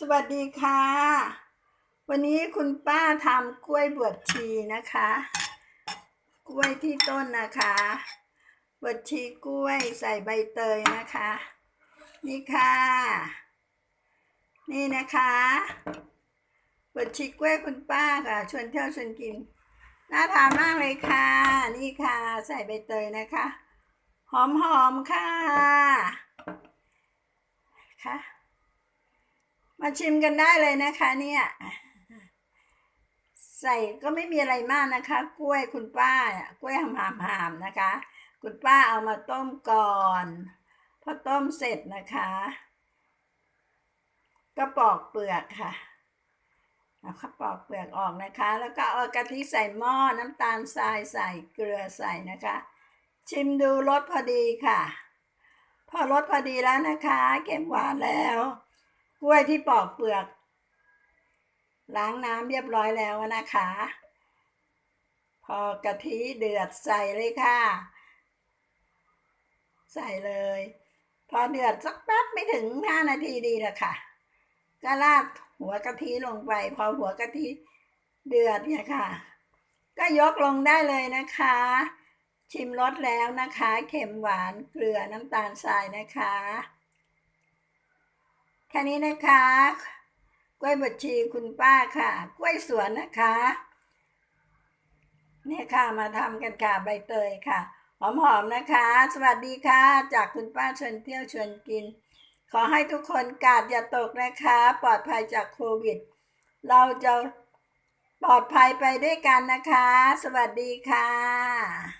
สวัสดีค่ะ วันนี้คุณป้าทำกล้วยบวชชีนะคะ กล้วยที่ต้นนะคะบวชชีกล้วยใส่ใบเตยนะคะ นี่ค่ะ นี่นะคะบวชชีกล้วยคุณป้าค่ะ ชวนเที่ยวชวนกิน น่าทานมากเลยค่ะ นี่ค่ะ ใส่ใบเตยนะคะ หอมๆค่ะค่ะ มาชิมกันได้เลยนะคะเนี่ยใส่ก็ไม่มีอะไรมากนะคะ กล้วยคุณป้ากล้วยหามๆนะคะ คุณป้าเอามาต้มก่อนพอต้มเสร็จนะคะ ก็ปอกเปลือกค่ะเอาข้าปอกเปลือกออกนะคะ แล้วก็เอากะทิใส่หม้อน้ำตาลทรายใส่เกลือใส่นะคะ ชิมดูรสพอดีค่ะ พอรสพอดีแล้วนะคะเค็มหวานแล้ว กล้วยที่ปอกเปลือก ล้างน้ำเรียบร้อยแล้วนะคะ พอกะทิเดือดใส่เลยค่ะ ใส่เลย พอเดือดสักแป๊บไม่ถึงห้านาทีดีละค่ะ ก็ราดหัวกะทิลงไป พอหัวกะทิเดือดเนี่ยค่ะ ก็ยกลงได้เลยนะคะ ชิมรสแล้วนะคะ เค็มหวานเกลือน้ำตาลทรายนะคะ แค่นี้นะคะ กล้วยบดชีคุณป้าค่ะ กล้วยสวนนะคะ เนี่ยค่ะมาทำกันค่ะใบเตยค่ะ หอมๆนะคะ สวัสดีค่ะ จากคุณป้าชวนเที่ยวชวนกิน ขอให้ทุกคนกาดอย่าตกนะคะ ปลอดภัยจากโควิด เราจะปลอดภัยไปด้วยกันนะคะ สวัสดีค่ะ